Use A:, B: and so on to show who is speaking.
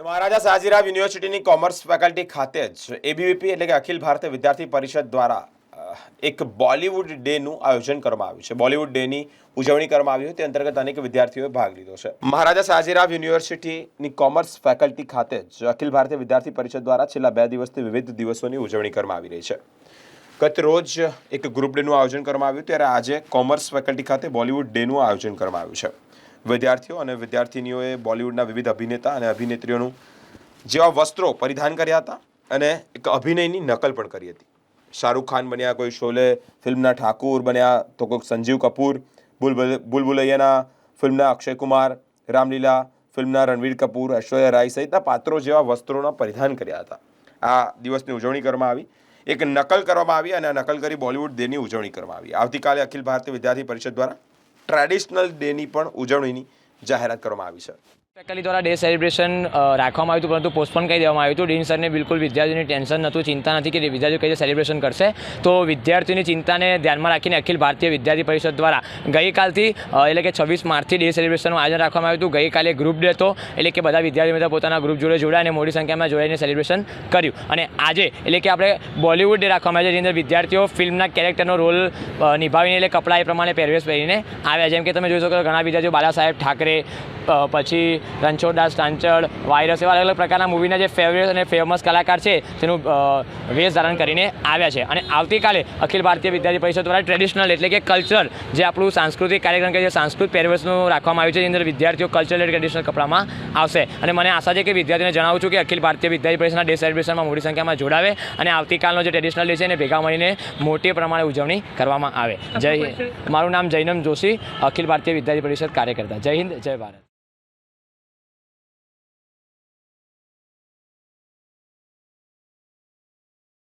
A: મહારાજા સાજીરાવ યુનિવર્સિટીની commerce faculty ખાતે જ એબીવીપી એટલે કે અખિલ ભારતીય વિદ્યાર્થી પરિષદ દ્વારા એક બોલિવૂડ ડેનું આયોજન કરવામાં આવ્યું છે. બોલિવૂડ ડેની ઉજવણી કરવામાં આવી તે અંતર્ગત અનેક વિદ્યાર્થીઓએ ભાગ લીધો છે. મહારાજા સાજીરાવ યુનિવર્સિટીની કોમર્સ ફેકલ્ટી ખાતે જ અખિલ ભારતીય વિદ્યાર્થી પરિષદ દ્વારા છેલ્લા બે દિવસથી વિવિધ દિવસોની ઉજવણી કરવામાં આવી રહી છે. ગત રોજ એક ગ્રુપ ડેનું આયોજન કરવામાં આવ્યું ત્યારે આજે કોમર્સ ફેકલ્ટી ખાતે બોલિવૂડ ડેનું આયોજન કરવામાં આવ્યું છે. વિદ્યાર્થીઓ અને વિદ્યાર્થીનીઓએ બોલિવૂડના વિવિધ અભિનેતા અને અભિનેત્રીઓનું જેવા વસ્ત્રો પરિધાન કર્યા હતા અને એક અભિનયની નકલ પણ કરી હતી. શાહરૂખ ખાન બન્યા, કોઈ શોલે ફિલ્મના ઠાકુર બન્યા, તો કોઈક સંજીવ કપૂર બુલબુલ બુલબુલૈયાના ફિલ્મના અક્ષય કુમાર, રામલીલા ફિલ્મના રણવીર કપૂર, ઐશ્વર્યા રાય સહિતના પાત્રો જેવા વસ્ત્રોના પરિધાન કર્યા હતા. આ દિવસની ઉજવણી કરવામાં આવી. એક નકલ કરવામાં આવી અને નકલ કરી બોલિવૂડ ડેની ઉજવણી કરવામાં આવી. આવતીકાલે અખિલ ભારતીય વિદ્યાર્થી પરિષદ દ્વારા ટ્રેડિશનલ ડેની પણ ઉજવણીની જાહેરાત કરવામાં આવી છે.
B: ફેકલ્ટી દ્વારા ડે સેલિબ્રેશન રાખવામાં આવ્યું હતું, પરંતુ પોસ્ટપોન કરી દેવામાં આવ્યું હતું. ડીન સરને બિલકુલ વિદ્યાર્થીઓની ટેન્શન નહોતું, ચિંતા નથી કે વિદ્યાર્થીઓ કઈ સેલિબ્રેશન કરશે. તો વિદ્યાર્થીઓની ચિંતાને ધ્યાનમાં રાખીને અખિલ ભારતીય વિદ્યાર્થી પરિષદ દ્વારા ગઈકાલથી એટલે કે છવ્વીસ માર્ચથી ડે સેલિબ્રેશનનું આયોજન રાખવામાં આવ્યું હતું. ગઈકાલે ગ્રુપ ડે હતો, એટલે કે બધા વિદ્યાર્થીઓ બધા પોતાના ગ્રુપ જોડે જોડાય અને મોટી સંખ્યામાં જોડાઈને સેલિબ્રેશન કર્યું. અને આજે, એટલે કે આપણે બોલિવૂડ ડે રાખવામાં આવ્યો છે, જેની અંદર વિદ્યાર્થીઓ ફિલ્મના કેરેક્ટરનો રોલ નિભાવીને, એટલે કપડાં એ પ્રમાણે પહેરવેશ પહેરીને આવ્યા જેમ કે તમે જોઈ શકો ઘણા વિદ્યાર્થીઓ બાલા સાહેબ ઠાકરે પછી રણછોડદાસ ચાંચળ વાયરસ એવા અલગ અલગ પ્રકારના મૂવીના જે ફેવરેટ અને ફેમસ કલાકાર છે તેનું વેશ ધારણ કરીને આવ્યા છે. અને આવતીકાલે અખિલ ભારતીય વિદ્યાર્થી પરિષદ દ્વારા ટ્રેડિશનલ એટલે કે કલ્ચર જે આપણું સાંસ્કૃતિક કાર્યક્રમ કે જે સાંસ્કૃતિક પહેરવેશનું રાખવામાં આવ્યું છે એની અંદર વિદ્યાર્થીઓ કલ્ચરલ ટ્રેડિશનલ કપડામાં આવશે. અને મને આશા છે કે વિદ્યાર્થીઓને જણાવું છું કે અખિલ ભારતીય વિદ્યાર્થી પરિષદના ડે સેલિબ્રેશનમાં મોટી સંખ્યામાં જોડાવે અને આવતીકાલનો જે ટ્રેડિશનલ ડે છે એને ભેગા મળીને મોટી પ્રમાણે ઉજવણી કરવામાં આવે. જય મારું નામ જૈનમ જોશી અખિલ ભારતીય વિદ્યાર્થી પરિષદ કાર્યકર્તા. જય હિન્દ જય ભારત.